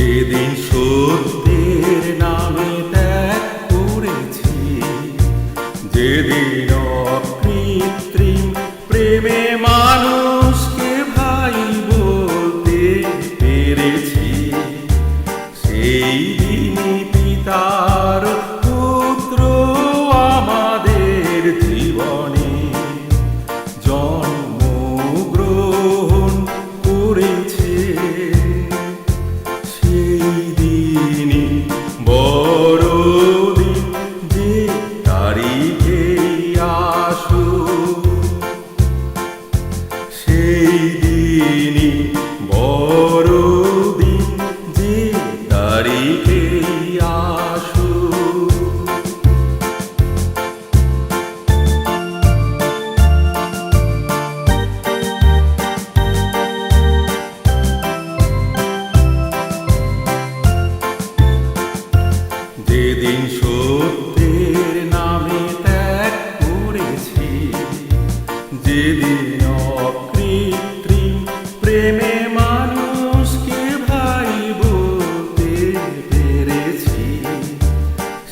সেদিন সত্যের নামে ত্যাগ করেছি যেদিন অকৃত্রিম প্রেমে মা যেদিন কৃত্রিম প্রেমে মানুষকে ভাই বলতে পেরেছি?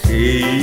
সেই